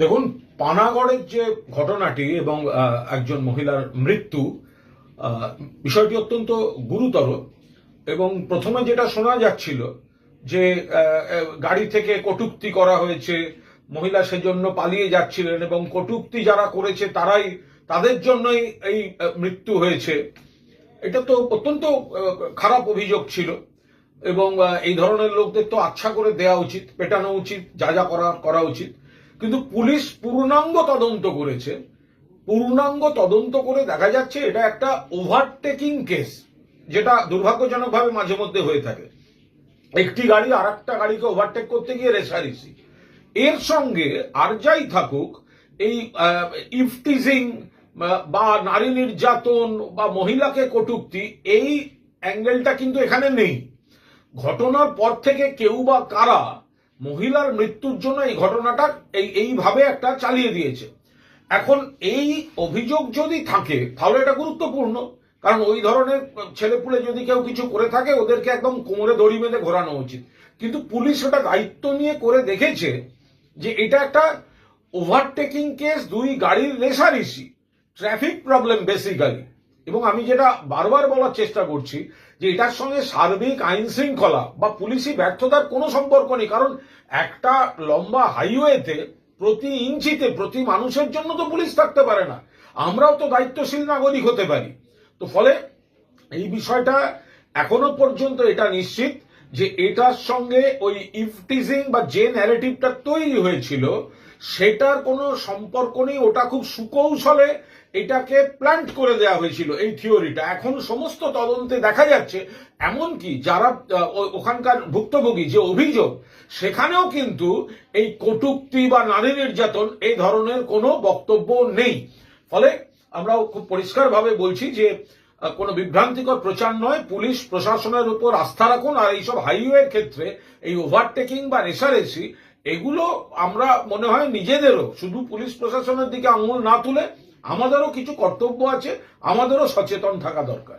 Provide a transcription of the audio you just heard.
দেখুন, পানাগড়ের যে ঘটনাটি এবং একজন মহিলার মৃত্যু বিষয়টি অত্যন্ত গুরুতর এবং প্রথমে যেটা শোনা যাচ্ছিল যে গাড়ি থেকে কটূক্তি করা হয়েছে, মহিলা সেজন্য পালিয়ে যাচ্ছিলেন এবং কটূক্তি যারা করেছে তারাই তাদের জন্যই এই মৃত্যু হয়েছে। এটা তো অত্যন্ত খারাপ অভিযোগ ছিল এবং এই ধরনের লোকদের তো আচ্ছা করে দেওয়া উচিত, পেটানো উচিত, যা যা করা করা উচিত। কিন্তু পুলিশ পূর্ণাঙ্গ তদন্ত করেছে। পূর্ণাঙ্গ তদন্ত করে দেখা যাচ্ছে এটা একটা ওভারটেকিং কেস যেটা দুর্ভাগ্যজনকভাবে মাঝে মধ্যে হয়ে থাকে। একটি গাড়ি আর একটা গাড়িকে ওভারটেক করতে গিয়ে রেসারেসি এর সঙ্গে আর যাই থাকুক, এই ইফটিজিং, বা নারী নির্যাতন, বা মহিলাকে কটূক্তি, এই অ্যাঙ্গেলটা কিন্তু এখানে নেই। ঘটনার পর থেকে কেউ বা কারা মহিলার মৃত্যুর জন্য এই ঘটনাটা এই, এইভাবে একটা চালিয়ে দিয়েছে। এখন এই অভিযোগ যদি থাকে, তাহলে এটা গুরুত্বপূর্ণ। কারণ ওই ধরনের ছেলেপুলে যদি কেউ কিছু করে থাকে, ওদেরকে একদম কোমরে দড়ি বেঁধে ঘোরানো উচিত। কিন্তু পুলিশ ওটা দায়িত্ব নিয়ে করে দেখেছে যে এটা একটা ওভারটেকিং কেস দুই গাড়ির রেসারেসি ট্রাফিক প্রবলেম বেসিক্যালি এবং আমি যেটা বারবার বলার চেষ্টা করছি যে এটার সঙ্গে সার্বিক আইন শৃঙ্খলা বা পুলিশি ব্যর্থতার কোনো সম্পর্ক নেই, কারণ একটা লম্বা হাইওয়েতে প্রতি ইঞ্চিতে প্রতি মানুষের জন্য তো পুলিশ থাকতে পারে না। আমরাও তো দায়িত্বশীল নাগরিক হতে পারি। তো ফলে এই বিষয়টা এখনও পর্যন্ত এটা নিশ্চিত যে এটার সঙ্গে ওই ইফটিজিং বা যে ন্যারেটিভটা তৈরি হয়েছিল সেটার কোনো সম্পর্ক নেই, ওটা খুব সুকৌশলে এটাকে প্ল্যান্ট করে দেওয়া হয়েছিল এই থিওরিটা এখন সমস্ত তদন্তে দেখা যাচ্ছে, এমনকি যারা ওখানকার ভুক্তভোগী যে অভিযোগ, সেখানেও কিন্তু এই কটূক্তি বা নারী নির্যাতন এই ধরনের কোনো বক্তব্য নেই। ফলে আমরাও খুব পরিষ্কারভাবে বলছি যে কোনো বিভ্রান্তিকর প্রচার নয়, পুলিশ প্রশাসনের উপর আস্থা রাখুন, আর এইসব হাইওয়ের ক্ষেত্রে এই ওভারটেকিং বা রেসারেসি এগুলো আমরা মনে হয় নিজেদেরও, শুধু পুলিশ প্রশাসনের দিকে আঙুল না তুলে আমাদেরও কিছু কর্তব্য আছে, আমাদেরও সচেতন থাকা দরকার।